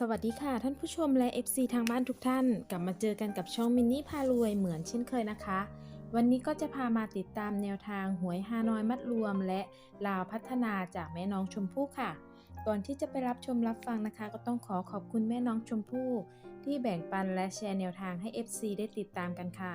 สวัสดีค่ะท่านผู้ชมและ FC ทางบ้านทุกท่าน กลับมาเจอกันกับช่องมินนี่พารวยเหมือนเช่นเคยนะคะ วันนี้ก็จะพามาติดตามแนวทางหวยฮานอยมัดรวม และลาวพัฒนาจากแม่น้องชมพู่ค่ะ ก่อนที่จะไปรับชมรับฟังนะคะ ก็ต้องขอขอบคุณแม่น้องชมพู่ที่แบ่งปันและแชร์แนวทางให้ FC ได้ติดตามกันค่ะ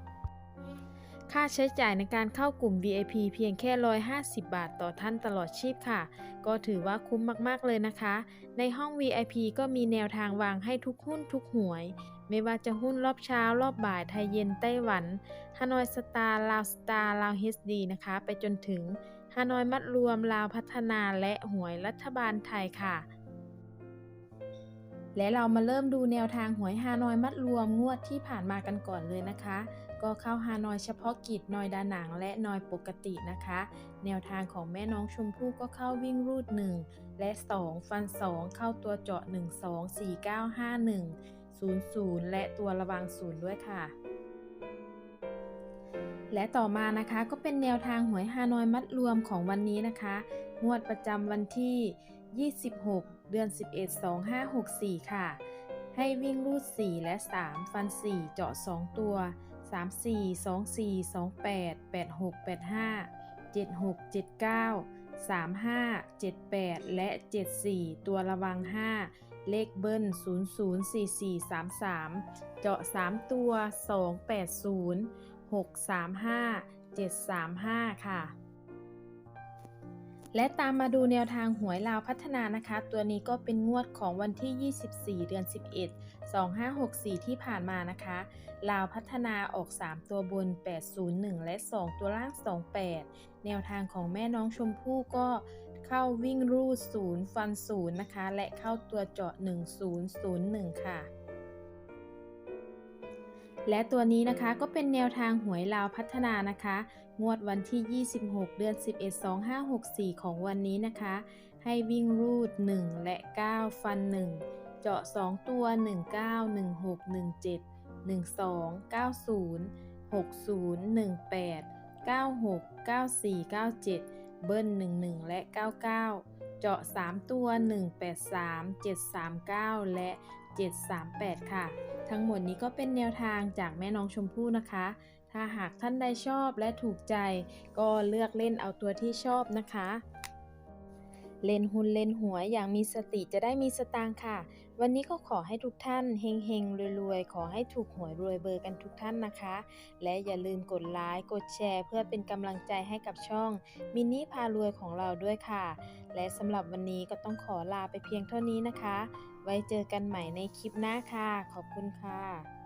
ค่าใช้จ่ายในการเข้ากลุ่ม VIP เพียงแค่ 150 บาทต่อท่านตลอดชีพค่ะ ก็ถือว่าคุ้มมากๆเลยนะคะ ในห้อง VIP ก็มีแนวทางวางให้ทุกหุ้นทุกหวย ไม่ว่าจะหุ้นรอบเช้ารอบบ่ายไทยเย็นไต้หวันฮานอยสตาร์ลาวสตาร์ลาวเฮสดีนะคะ ไปจนถึงฮานอยมัดรวมลาวพัฒนาและหวยรัฐบาลไทยค่ะและเรามาเริ่มดูแนวทางหวยฮานอยมัดรวมงวดที่ผ่านมากันก่อนเลยนะคะ ก็เข้าฮานอยเฉพาะกิจนอยดาหนังและนอยปกตินะคะ แนวทางของแม่น้องชมพู่ก็เข้าวิ่งรูด 1 และ 2 ฟัน 2 เข้าตัวเจาะ 1 2 4 9 5 1 0 0 และตัวระวัง0ด้วยค่ะ และต่อมานะคะก็เป็นแนวทางหวยฮานอยมัดรวมของวันนี้นะคะ งวดประจำวันที่ 26 เดือน 11 2564 ค่ะ ให้วิ่งรูด 4 และ 3 ฟัน 4 เจาะ 2 ตัว 3 4 2 4 2 8 8 6 8 5 7 6 7 9 3 5 7 8 และ 7 4 ตัวระวัง 5 เลขเบิ้ล 0 0 4 4 3 3 เจาะ 3 ตัว 2 8 0 6 3 5 7 3 5 ค่ะ และตามมาดูแนวทางหวยลาวพัฒนานะคะ ตัวนี้ก็เป็นงวดของวันที่ 24 เดือน 11 2564 ที่ผ่านมานะคะ ลาวพัฒนาออก 3 ตัวบน 801 และ 2 ตัวล่าง 28 แนวทางของแม่น้องชมพู่ก็เข้าวิ่งรูด 0 ฟัน 0 นะคะ และเข้าตัวเจาะ 1001 ค่ะ และตัวนี้นะคะก็เป็นแนวทางหวยลาวพัฒนานะคะ งวดวันที่ 26 เดือน 11 2564 ของวันนี้นะคะ ให้วิ่งรูด 1 และ 9 ฟัน 1 เจาะ 2 ตัว 19 16 17 12 90 60 18 96 94 97 เบิ้ล 11 และ 99 เจาะ 3 ตัว 183 739 และ 738 ค่ะ ทั้งหมดนี้ก็เป็นแนวทางจากแม่น้องชมพู่นะคะ ถ้าหากท่านใดชอบและถูกใจ ก็เลือกเล่นเอาตัวที่ชอบนะคะ เล่นหุ้นเล่นหวยอย่างมีสติจะได้มีสตางค์ค่ะ วันนี้ก็ขอให้ทุกท่านเฮงเฮงรวยๆ ขอให้ถูกหวยรวยเบอร์กันทุกท่านนะคะ และอย่าลืมกดไลค์กดแชร์ เพื่อเป็นกำลังใจให้กับช่องมินนี่พารวยของเราด้วยค่ะ และสำหรับวันนี้ก็ต้องขอลาไปเพียงเท่านี้นะคะ ไว้เจอกันใหม่ในคลิปหน้าค่ะ ขอบคุณค่ะ